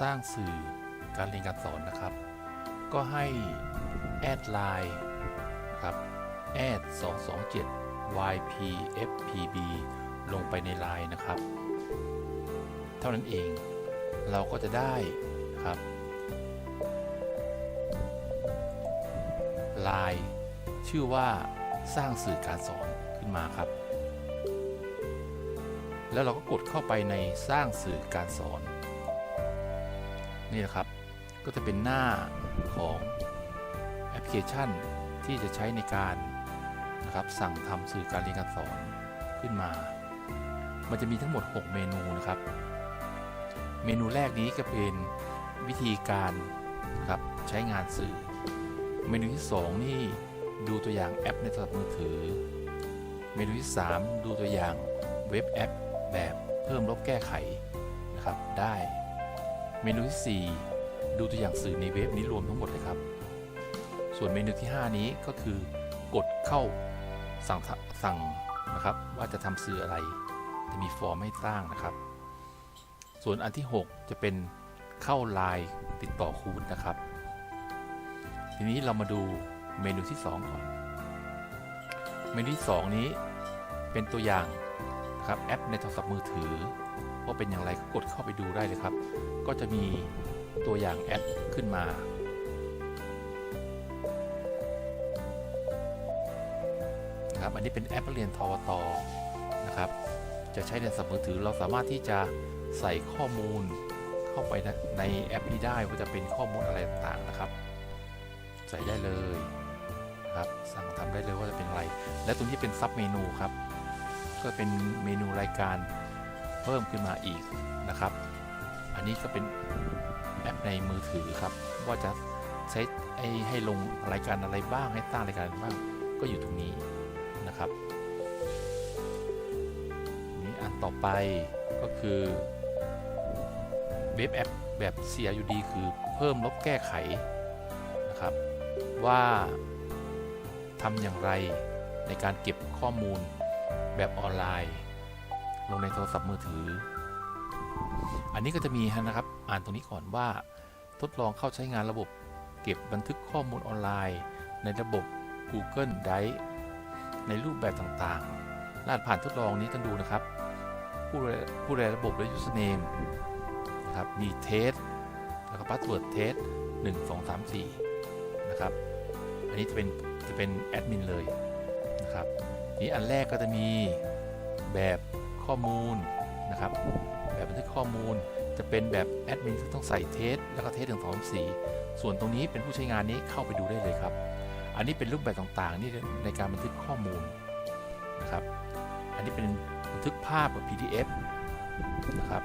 สร้างสื่อการเรียนการสอนนะครับ ก็ให้แอดไลน์ครับแอด227 ypfpb ลงไปในไลน์นะครับ เท่านั้นเองเราก็จะได้ครับไลน์ชื่อว่าสร้างสื่อการสอนขึ้นมาครับ แล้วเราก็กดเข้าไปในสร้างสื่อการสอน นี่นะครับ ก็จะเป็นหน้าของแอปพลิเคชันที่จะใช้ในการนะครับสั่งทำสื่อการเรียนการสอนขึ้นมา มันจะมีทั้งหมด 6 เมนูนะครับ เมนูแรกนี้ก็เป็นวิธีการนะครับใช้งานสื่อ เมนูที่ 2 นี่ดูตัวอย่างแอปในโทรศัพท์มือถือ เมนูที่ 3 ดูตัวอย่างเว็บแอปแบบเพิ่มลบแก้ไขนะครับได้ เมนูที่ 4 ดูตัวอย่างสื่อในเว็บนี้รวมทั้งหมดเลยครับ ส่วนเมนูที่ 5 นี้ก็คือกดเข้าสั่งสั่งนะครับ ว่าจะทำสื่ออะไร จะมีฟอร์มให้สร้างนะครับ ส่วนอันที่ 6 จะเป็นเข้าไลน์ติดต่อครูนะครับ ทีนี้เรามาดูเมนูที่ 2 ก่อน เมนูที่ 2 นี้เป็นตัวอย่างนะครับแอปในโทรศัพท์มือถือว่าเป็นอย่างไรก็กดเข้าไปดูได้เลยครับ ก็จะมีตัวอย่างแอปขึ้นมา ครับ อันนี้เป็นแอปเรียนทวตนะครับ จะใช้ในโทรศัพท์มือถือเราสามารถที่จะใส่ข้อมูลเข้าไปในแอปนี้ได้ว่าจะเป็นข้อมูลอะไรต่างๆนะครับ ใส่ได้เลยครับสั่งทำได้เลยว่าจะเป็นอะไร และตรงนี้เป็นซับเมนูครับ ก็เป็นเมนูรายการเพิ่มขึ้นมาอีกนะครับ อันนี้ก็เป็นแอปในมือถือครับ ว่าจะใช้ให้ให้ลงรายการอะไรบ้างให้สร้งรายการบ้างก็อยู่ตรงนี้นะครับนี่อันต่อไปก็คือเว็บแอปแบบ CRUD คือเพิ่มลบแก้ไขนะครับ ว่าทำอย่างไรในการเก็บข้อมูลแบบออนไลน์ ลงในโทรศัพท์มือถือ อันนี้ก็จะมีนะครับอ่านตรงนี้ก่อนว่า ทดลองเข้าใช้งานระบบ เก็บบันทึกข้อมูลออนไลน์ ในระบบ Google Drive ในรูปแบบต่างๆรหัสผ่านทดลองนี้ต้องดูนะครับ ผู้ผู้ดูแลระบบและ username นะครับมีเทสแล้วก็ password เทส1 2 3 4นะครับอันนี้จะเป็นจะเป็นแอดมินเลยนะครับนี้อันแรกก็จะมีแบบข้อมูลนะครับ ทึกข้อมูล จะเป็นแบบแอดมินต้องใส่เทสแล้วก็เทสหนึ่งสองสีส่วนตรงนี้เป็นผู้ใช้งานนี้เข้าไปดูได้เลยครับ อันนี้เป็นรูปแบบต่างๆนี่ในการบันทึกข้อมูลนะครับ อันนี้เป็นบันทึกภาพกับ PDF นะครับ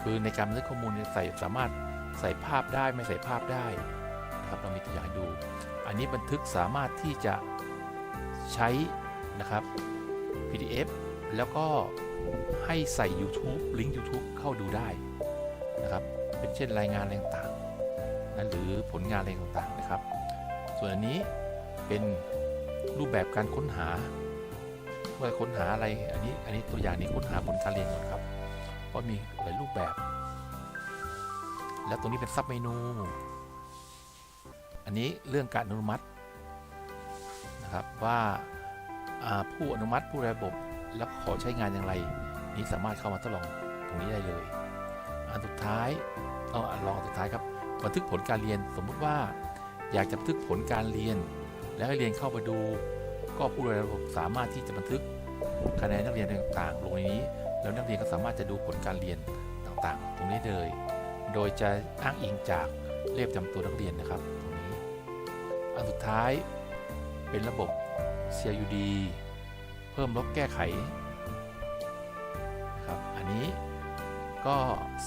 คือในการบันทึกข้อมูลใส่สามารถใส่ภาพได้ไม่ใส่ภาพได้นะครับเรามีตัวอย่างให้ดู อันนี้บันทึกสามารถที่จะใช้นะครับ PDF แล้วก็ ให้ใส่ YouTube ลิงก์ YouTube เข้าดูได้นะครับ เป็นเช่นรายงานอะไรต่างๆนะหรือผลงานอะไรต่างๆนะครับ ส่วนอันนี้เป็นรูปแบบการค้นหาว่าค้นหาอะไรอันนี้อันนี้ตัวอย่างนี้ค้นหาผลการเรียนก่อนครับเพราะมีหลายรูปแบบ แล้วตรงนี้เป็นซับเมนู อันนี้เรื่องการอนุมัตินะครับว่าผู้อนุมัติผู้ระบบ แล้วขอใช้งานอย่างไร นี้สามารถเข้ามาทดลองตรงนี้ได้เลย อันสุดท้ายเอาลองอันสุดท้ายครับบันทึกผลการเรียนสมมุติว่า อยากจะบันทึกผลการเรียน แล้วให้เรียนเข้ามาดู ก็ผู้ระบบสามารถที่จะบันทึกคะแนนนักเรียนต่างๆ ลงในนี้ แล้วนักเรียนก็สามารถจะดูผลการเรียนต่างๆ ตรงนี้เลย โดยจะอ้างอิงจากเลขจำตัวนักเรียนนะครับตรงนี้ อันสุดท้ายเป็นระบบ CUD เพิ่มลบแก้ไขครับอันนี้ก็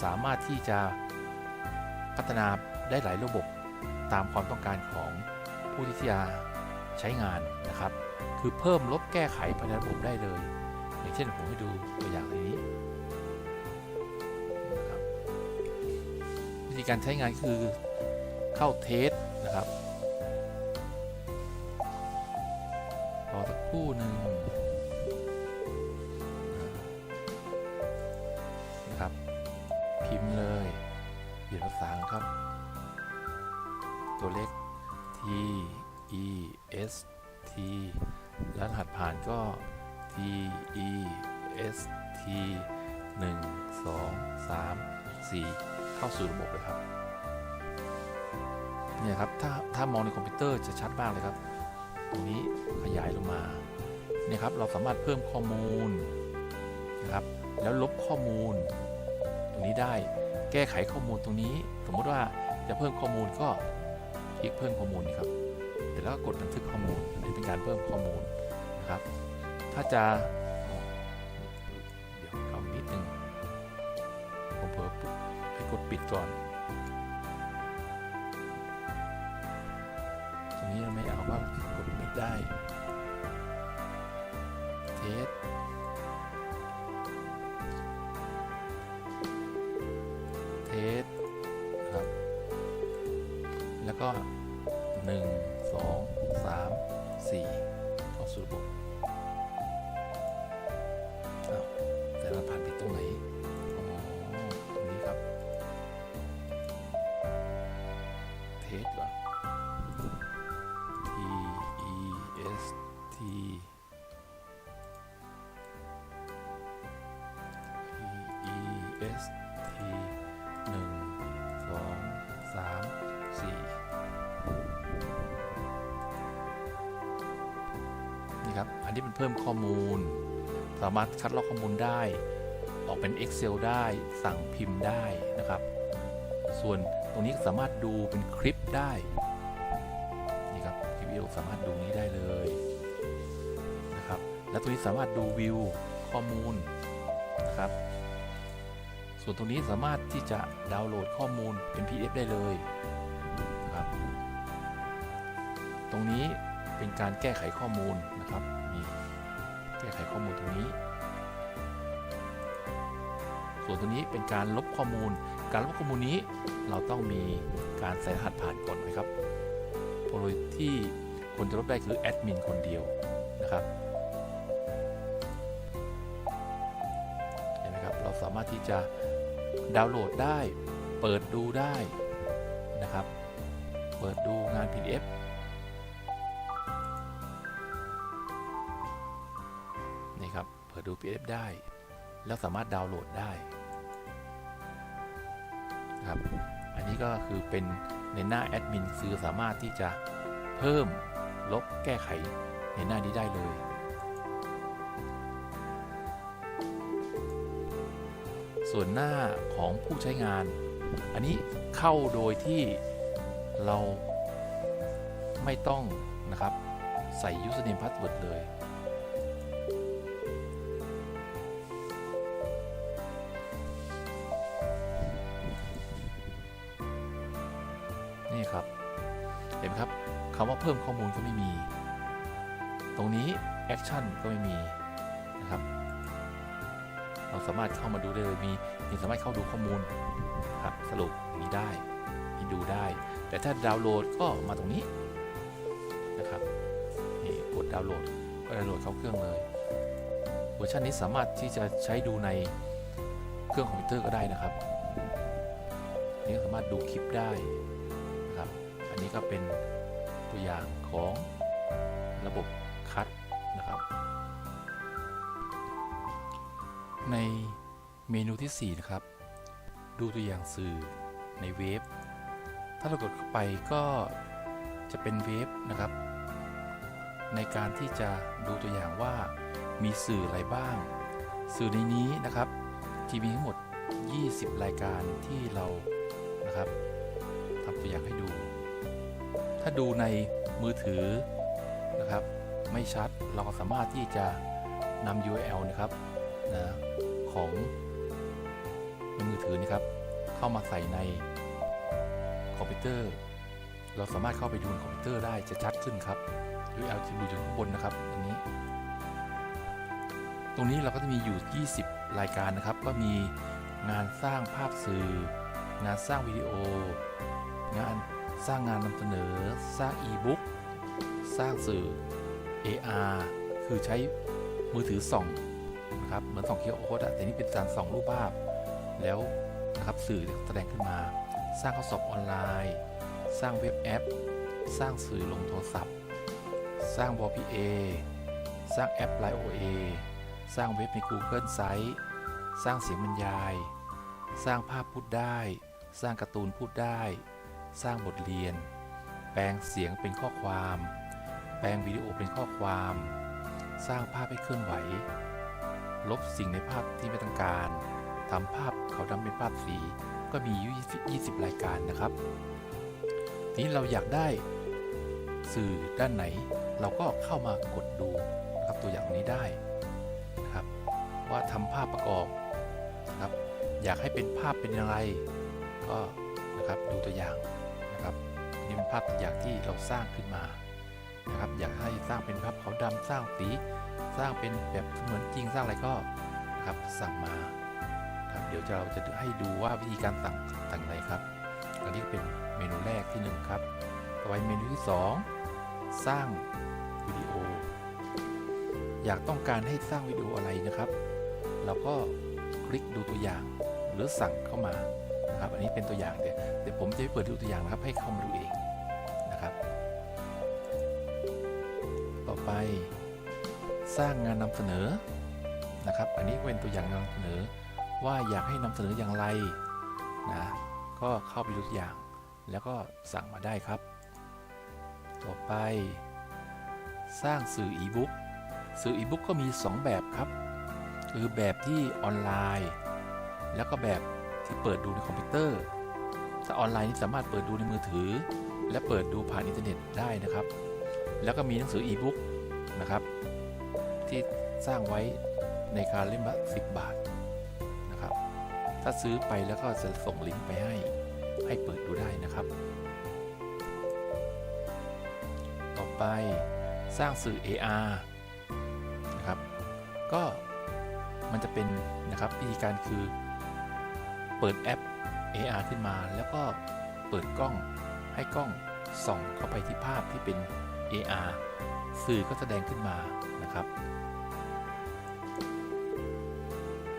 สามารถที่จะพัฒนาได้หลายระบบตามความต้องการของผู้ที่จะใช้งานนะครับ คือเพิ่มลบแก้ไขภายในระบบได้เลย อย่างเช่นผมให้ดูตัวอย่างนนี้วิธีการใช้งานคือเข้าเทสนะครับ รอสักครู่หนึ่ง พิมพ์เลยเปลี่ยนภาษาครับ ตัวเลข T E S T แล้วรหัสผ่านก็ T E S T 1 2 3 4 เข้าสู่ระบบเลยครับ เนี่ยครับ ถ้าถ้ามองในคอมพิวเตอร์จะชัดมากเลยครับ ตรงนี้ขยายลงมา เนี่ยครับ เราสามารถเพิ่มข้อมูลนะครับ แล้วลบข้อมูล นี้ได้ แก้ไขข้อมูลตรงนี้ สมมติว่าจะเพิ่มข้อมูลก็คลิกเพิ่มข้อมูลนี่ครับเสร็จแล้วก็กดบันทึกข้อมูลนี่เป็นการเพิ่มข้อมูลนะครับ ถ้าจะเดี๋ยวเอานิดนึงผมเผลอปุ๊บให้กดปิดก่อนตรงนี้เราไม่เอาว่ากดปิดได้เทส นี่ครันเพิ่มข้อมูล สามารถคัดลอกข้อมูลได้ ออกเป็น Excel ได้สั่งพิมพ์ได้นะครับ ส่วนตรงนี้สามารถดูเป็นคลิปได้นี่ครับคลิปวิดีโอสามารถดูนี้ได้เลยนะครับและตรงนี้สามารถดูวิวข้อมูลนะครับส่วนตรงนี้สามารถที่จะดาวน์โหลดข้อมูลเป็น PDF ได้เลยนะครับตรงนี้เป็นการแก้ไขข้อมูลนะครับ ไขข้อมูลตรงนี้ ส่วนตรงนี้เป็นการลบข้อมูล การลบข้อมูลนี้เราต้องมีการใส่รหัสผ่านก่อนนะครับโดยที่คนจะลบได้คือแอดมินคนเดียวนะครับเห็นไหมครับ เราสามารถที่จะดาวน์โหลดได้ เปิดดูได้นะครับ เปิดดูงาน PDF นี่ครับ เปิดดู PDF ได้ แล้วสามารถดาวน์โหลดได้ครับ อันนี้ก็คือเป็นในหน้าแอดมินซื้อสามารถที่จะเพิ่มลบแก้ไขในหน้านี้ได้เลยส่วนหน้าของผู้ใช้งาน อันนี้เข้าโดยที่เราไม่ต้องนะครับใส่ username password เลย คำว่าเพิ่มข้อมูลก็ไม่มี ตรงนี้ action ก็ไม่มีนะครับ เราสามารถเข้ามาดูได้เลยมีมีสามารถเข้าดูข้อมูลครับสรุปอย่างนี้ได้มีดูได้ แต่ถ้าดาวน์โหลดก็มาตรงนี้นะครับนี่กดดาวน์โหลดก็ดาวน์โหลดเข้าเครื่องเลยเวอร์ชันนี้สามารถที่จะใช้ดูในเครื่องคอมพิวเตอร์ก็ได้นะครับนี่สามารถดูคลิปได้นะครับ อันนี้ก็เป็น ตัวอย่างของระบบคัดนะครับ ในเมนูที่ 4 นะครับ ดูตัวอย่างสื่อในเว็บถ้าเรากดเข้าไปก็จะเป็นเว็บนะครับ ในการที่จะดูตัวอย่างว่ามีสื่ออะไรบ้าง สื่อในนี้นะครับที่มีทั้งหมด 20 รายการที่เรานะครับทำตัวอย่างให้ดู ถ้าดูในมือถือนะครับ ไม่ชัดเราก็สามารถที่จะนำ URL นะครับนะของในมือถือนี่ครับ เข้ามาใส่ในคอมพิวเตอร์ เราสามารถเข้าไปดูในคอมพิวเตอร์ได้จะชัดขึ้นครับ URL จะดูอยู่ข้างบนนะครับตรงนี้ ตรงนี้เราก็จะมีอยู่ 20 รายการนะครับ ก็มีงานสร้างภาพสื่อ งานสร้างวิดีโอ งาน สร้างงานนำเสนอ สร้างอีบุ๊กสร้างสื่อ AR คือใช้มือถือส่องนะครับเหมือนส่องเคียวโอ๊ตอะแต่นี่เป็นการส่องรูปภาพ แล้วนะครับสื่อแสดงขึ้นมา สร้างข้อสอบออนไลน์ สร้างเว็บแอป สร้างสื่อลงโทรศัพท์ สร้าง WPA สร้างแอป Line OA สร้างเว็บใน Google Site สร้างเสียงบรรยาย สร้างภาพพูดได้ สร้างการ์ตูนพูดได้ สร้างบทเรียน แปลงเสียงเป็นข้อความ แปลงวิดีโอเป็นข้อความ สร้างภาพให้เคลื่อนไหว ลบสิ่งในภาพที่ไม่ต้องการทำภาพเขาวดำเป็นภาพสี ก็มีอยู่20 รายการนะครับทีนี้เราอยากได้สื่อด้านไหน เราก็เข้ามากดดูครับตัวอย่างนี้ได้นะครับ ว่าทำภาพประกอบนะครับ อยากให้เป็นภาพเป็นอย่างไร ก็นะครับดูตัวอย่าง นี่เป็นภาพตัวอย่างที่เราสร้างขึ้นมานะครับอยากให้สร้างเป็นภาพขาวดำสร้างสีสร้างเป็นแบบเหมือนจริงสร้างอะไรก็ครับสั่งมาครับเดี๋ยวเราจะให้ดูว่าวิธีการสั่งสั่งไหนครับ อันนี้เป็นเมนูแรกที่หนึ่งครับ ต่อไปเมนูที่สองสร้างวิดีโอ อยากต้องการให้สร้างวิดีโออะไรนะครับ เราก็คลิกดูตัวอย่างหรือสั่งเข้ามานะครับอันนี้เป็นตัวอย่างเดี๋ยวเดี๋ยวผมจะไปเปิดดูตัวอย่างนะครับให้เข้ามาดูเอง สร้างงานนำเสนอนะครับ อันนี้เป็นตัวอย่างงานนำเสนอว่าอยากให้นำเสนออย่างไรนะก็เข้าไปดูตัวอย่าง แล้วก็สั่งมาได้ครับ ต่อไป สร้างสื่ออีบุ๊กสื่ออีบุ๊กก็มี 2 แบบครับ คือแบบที่ออนไลน์ แล้วก็แบบที่เปิดดูในคอมพิวเตอร์ ถ้าออนไลน์นี่สามารถเปิดดูในมือถือ และเปิดดูผ่านอินเทอร์เน็ตได้นะครับ แล้วก็มีหนังสืออีบุ๊ก นะครับ ที่สร้างไว้ในการเล่มละ10 บาทนะครับ ถ้าซื้อไปแล้วก็จะส่งลิงก์ไปให้ให้เปิดดูได้นะครับ ต่อไปสร้างสื่อ AR นะครับ ก็มันจะเป็นนะครับวิธีการคือเปิดแอป AR ขึ้นมา แล้วก็เปิดกล้องให้กล้องส่องเข้าไปที่ภาพที่เป็น AR สื่อก็แสดงขึ้นมานะครับ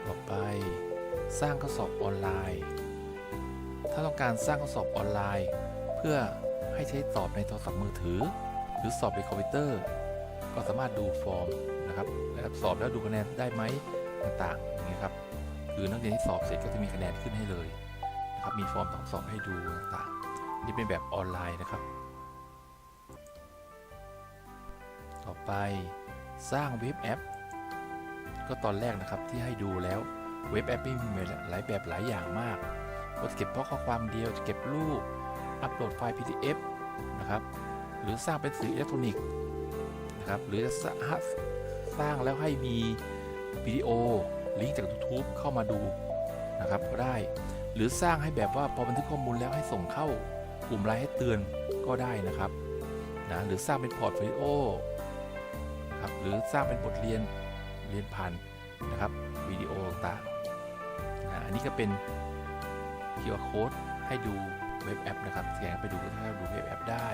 ต่อไปสร้างข้อสอบออนไลน์ ถ้าต้องการสร้างข้อสอบออนไลน์ เพื่อให้ใช้สอบในโทรศัพท์มือถือ หรือสอบในคอมพิวเตอร์ ก็สามารถดูฟอร์มนะครับแล้วสอบแล้วดูคะแนนได้ไหมต่างๆอย่างนี้ครับคือนักเรียนที่สอบเสร็จก็จะมีคะแนนขึ้นให้เลยนะครับมีฟอร์มต้องสอบให้ดูต่างๆนี่เป็นแบบออนไลน์นะครับ ต่อไปสร้างเว็บแอป ก็ตอนแรกนะครับที่ให้ดูแล้วเว็บแอปมีหลายแบบหลายอย่างมากก็เก็บเพราะข้อความเดียวจะเก็บรูป อัปโหลดไฟล์ PDF นะครับ หรือสร้างเป็นสื่ออิเล็กทรอนิกส์นะครับ หรือจะสร้างแล้วให้มีวิดีโอลิงก์จาก YouTube เข้ามาดูนะครับก็ได้ หรือสร้างให้แบบว่าพอบันทึกข้อมูลแล้วให้ส่งเข้ากลุ่มไลน์ให้เตือนก็ได้นะครับนะหรือสร้างเป็นพอร์ตโฟลิโอ ครับหรือสร้างเป็นบทเรียนเรียนผ่านนะครับวิดีโอต่างๆนะอันนี้ก็เป็น QR code ให้ดูเว็บแอปนะครับสแกนไปดูถ้าดูเว็บแอปได้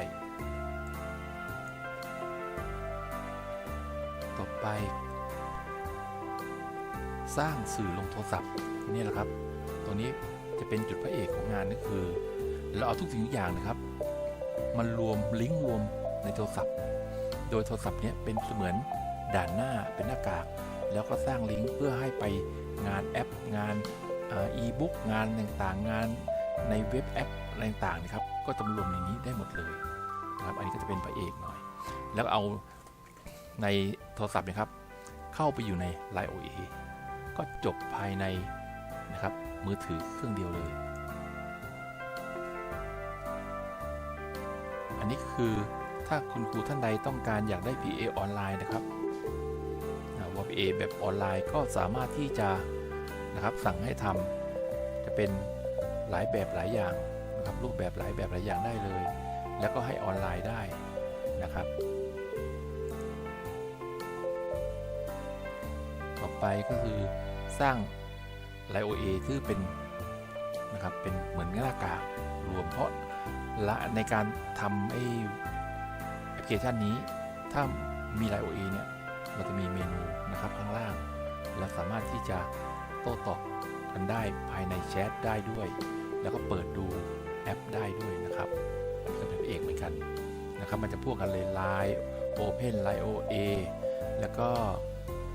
ต่อไป สร้างสื่อลงโทรศัพท์นี่แหละครับ ตรงนี้จะเป็นจุดพระเอกของงานก็คือ เราเอาทุกสิ่งทุกอย่างนะครับ มันรวมลิงก์รวมในโทรศัพท์ โดยโทรศัพท์เนี้ยเป็นเสมือนด่านหน้าเป็นหน้ากาก แล้วก็สร้างลิงก์เพื่อให้ไปงานแอป งานอีบุ๊กงานต่างๆ งานในเว็บแอปอะไรต่างๆนะครับก็จะรวมในนี้ได้หมดเลยนะครับอันนี้ก็จะเป็นพระเอกหน่อย แล้วเอาในโทรศัพท์นะครับ เข้าไปอยู่ใน Line OA ก็จบภายในนะครับมือถือเครื่องเดียวเลย อันนี้คือ ถ้าคุณครูท่านใดต้องการอยากได้ PA ออนไลน์นะครับว่า PA แบบออนไลน์ก็สามารถที่จะนะครับสั่งให้ทำจะเป็นหลายแบบหลายอย่างนะครับรูปแบบหลายแบบหลายอย่างได้เลย แล้วก็ให้ออนไลน์ได้นะครับ ต่อไปก็คือสร้างไลโอเอที่เป็นนะครับเป็นเหมือนหน้ากากรวมเพราะละในการทำไอ ลิเคชันนี้ ถ้ามีไลโอเอเนี่ยเราจะมีเมนูนะครับข้างล่าง เราสามารถที่จะโต้ตอบกันได้ภายในแชทได้ด้วย แล้วก็เปิดดูแอปได้ด้วยนะครับอันก็เป็นเอกเหมือนกันนะครับ มันจะพวกกันเลย Line Open Line OA แล้วก็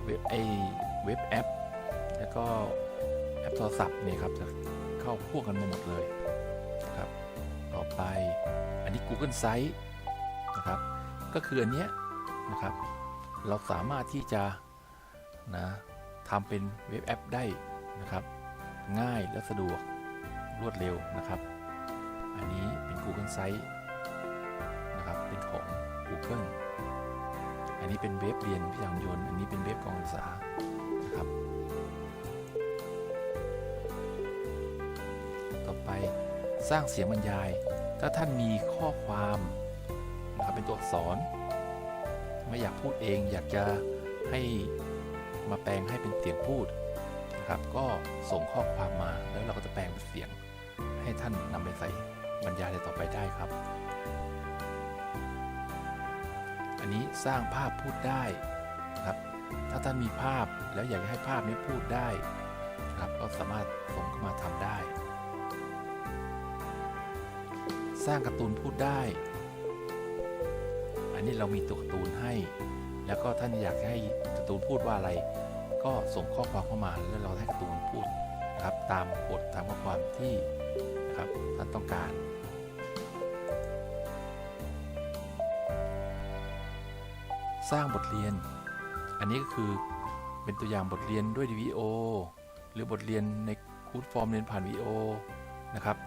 เว็บไอเว็บแอป แล้วก็แอปโทรศัพท์เนี่ยครับจะเข้าพวกกันมาหมดเลยนะครับ ต่อไปอันนี้ Google Site นะครับ ก็คืออันเนี้ยนะครับ เราสามารถที่จะนะทำเป็นเว็บแอปได้นะครับ ง่ายและสะดวกรวดเร็วนะครับ อันนี้เป็น Google Site นะครับ เป็นของ Google อันนี้เป็นเว็บเรียนพิยางยนต์ อันนี้เป็นเว็บการศึกษานะครับ ต่อไปสร้างเสียงบรรยาย ถ้าท่านมีข้อความ นะครับเป็นตัวอักษร ไม่อยากพูดเองอยากจะให้มาแปลงให้เป็นเสียงพูดนะครับ ก็ส่งข้อความมาแล้วเราก็จะแปลงเป็นเสียง ให้ท่านนำไปใส่บรรยายในต่อไปได้ครับ อันนี้สร้างภาพพูดได้นะครับ ถ้าท่านมีภาพแล้วอยากจะให้ภาพนี้พูดได้นะครับ ก็สามารถส่งเข้ามาทำได้ สร้างการ์ตูนพูดได้ อันนี้เรามีตัวการ์ตูนให้ แล้วก็ท่านอยากให้การ์ตูนพูดว่าอะไร ก็ส่งข้อความเข้ามาแล้วเราให้การ์ตูนพูดครับตามบทตามข้อความที่นะครับท่านต้องการสร้างบทเรียน อันนี้ก็คือเป็นตัวอย่างบทเรียนด้วยวิดีโอ หรือบทเรียนในคูดฟอร์มเรียนผ่านวิดีโอนะครับ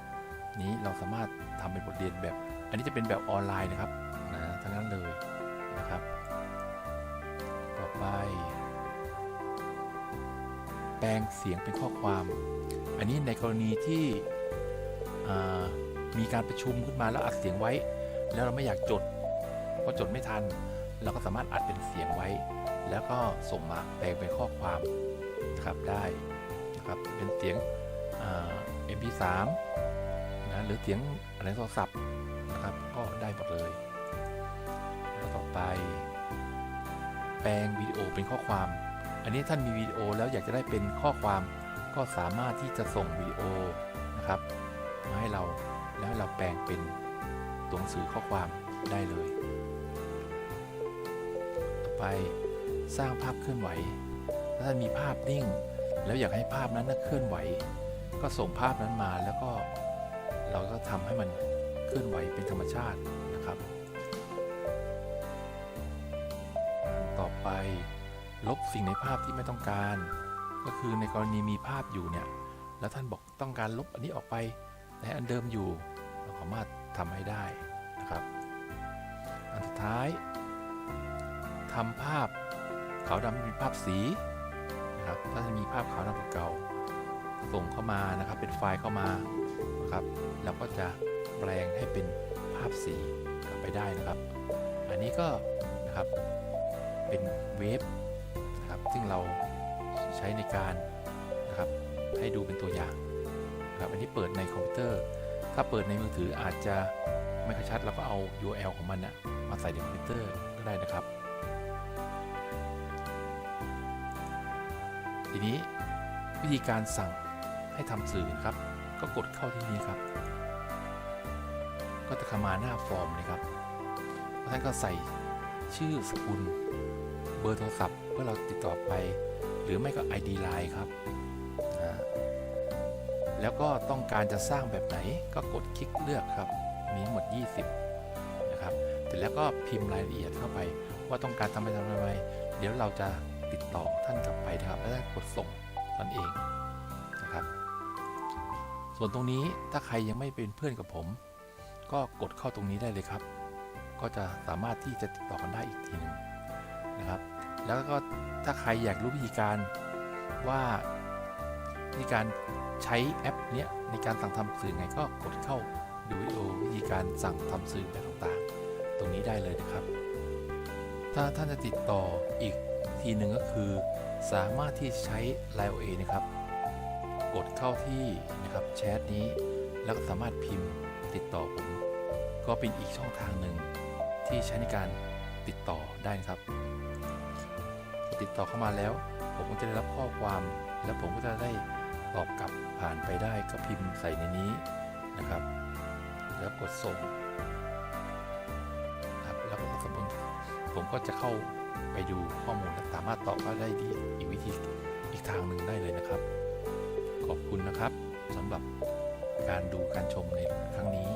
นี้เราสามารถทำเป็นบทเรียนแบบ อันนี้จะเป็นแบบออนไลน์นะครับ เลยนะครับ ต่อไป แปลงเสียงเป็นข้อความ อันนี้ในกรณีที่มีการประชุมขึ้นมาแล้วอัดเสียงไว้ แล้วเราไม่อยากจดเพราะจดไม่ทัน เราก็สามารถอัดเป็นเสียงไว้ แล้วก็ส่งมาแปลงเป็นข้อความนะครับได้นะครับเป็นเสียงอ่า MP3 นะหรือเสียงอะไรโทรศัพท์นะครับก็ได้หมดเลย ไป แปลงวิดีโอเป็นข้อความ อันนี้ท่านมีวิดีโอแล้วอยากจะได้เป็นข้อความ ก็สามารถที่จะส่งวิดีโอนะครับมาให้เราแล้วให้เราแปลงเป็นตัวหนังสือข้อความได้เลย ต่อไปสร้างภาพเคลื่อนไหว ถ้าท่านมีภาพนิ่ง แล้วอยากให้ภาพนั้นเคลื่อนไหว ก็ส่งภาพนั้นมาแล้วก็เราก็ทำให้มันเคลื่อนไหวเป็นธรรมชาติ ลบสิ่งในภาพที่ไม่ต้องการ ก็คือในกรณีมีภาพอยู่เนี่ย แล้วท่านบอกต้องการลบอันนี้ออกไปแต่ให้อันเดิมอยู่ เราสามารถทำให้ได้นะครับ อันสุดท้ายทำภาพขาวดำเป็นภาพสีนะครับ ถ้าจะมีภาพขาวดำเก่าส่งเข้ามานะครับ เป็นไฟล์เข้ามานะครับ แล้วก็จะแปลงให้เป็นภาพสีกลับไปได้นะครับ อันนี้ก็นะครับ เป็นเวฟนะครับซึ่งเราใช้ในการนะครับให้ดูเป็นตัวอย่างนะครับอันนี้เปิดในคอมพิวเตอร์ ถ้าเปิดในมือถืออาจจะไม่ค่อยชัดเราก็เอา URL ของมันนะมาใส่ในคอมพิวเตอร์ก็ได้นะครับ ทีนี้วิธีการสั่งให้ทำสื่อนะครับ ก็กดเข้าที่นี้ครับ ก็จะเข้ามาหน้าฟอร์มนะครับท่านก็ใส่ชื่อสกุล เบอร์โทรศัพท์เพื่อเราติดต่อไป หรือไม่ก็ ID Line ครับนะแล้วก็ต้องการจะสร้างแบบไหนก็กดคลิกเลือกครับ มีหมด 20 นะครับเสร็จแล้วก็พิมพ์รายละเอียดเข้าไป ว่าต้องการทำไปทำอะไรเดี๋ยวเราจะติดต่อท่านกลับไปนะครับแล้วกดส่งตนเองนะครับ ส่วนตรงนี้ถ้าใครยังไม่เป็นเพื่อนกับผม ก็กดเข้าตรงนี้ได้เลยครับ ก็จะสามารถที่จะติดต่อกันได้อีกทีหนึง นะครับ แล้วก็ถ้าใครอยากรู้วิธีการว่าวิธีการใช้แอปเนี้ยในการสั่งทำสื่อไงก็กดเข้าดูวิดีโอวิธีการสั่งทำสื่อแบบต่างๆ ตรงนี้ได้เลยนะครับ ถ้าท่านจะติดต่ออีกวิธีหนึ่งก็คือ สามารถที่ใช้ Line OA นะครับ กดเข้าที่นะครับแชทนี้ แล้วก็สามารถพิมพ์ติดต่อผม ก็เป็นอีกช่องทางหนึ่งที่ใช้ในการติดต่อได้นะครับ ติดต่อเข้ามาแล้ว ผมก็จะได้รับข้อความ และผมก็จะได้ตอบกลับผ่านไปได้ก็พิมพ์ใส่ในนี้นะครับ แล้วกดส่งครับแล้วก็สมมติผมก็จะเข้าไปดูข้อมูลและสามารถตอบก็ได้ดีอีกวิธีอีกทางหนึ่งได้เลยนะครับ ขอบคุณนะครับสำหรับการดูการชมในครั้งนี้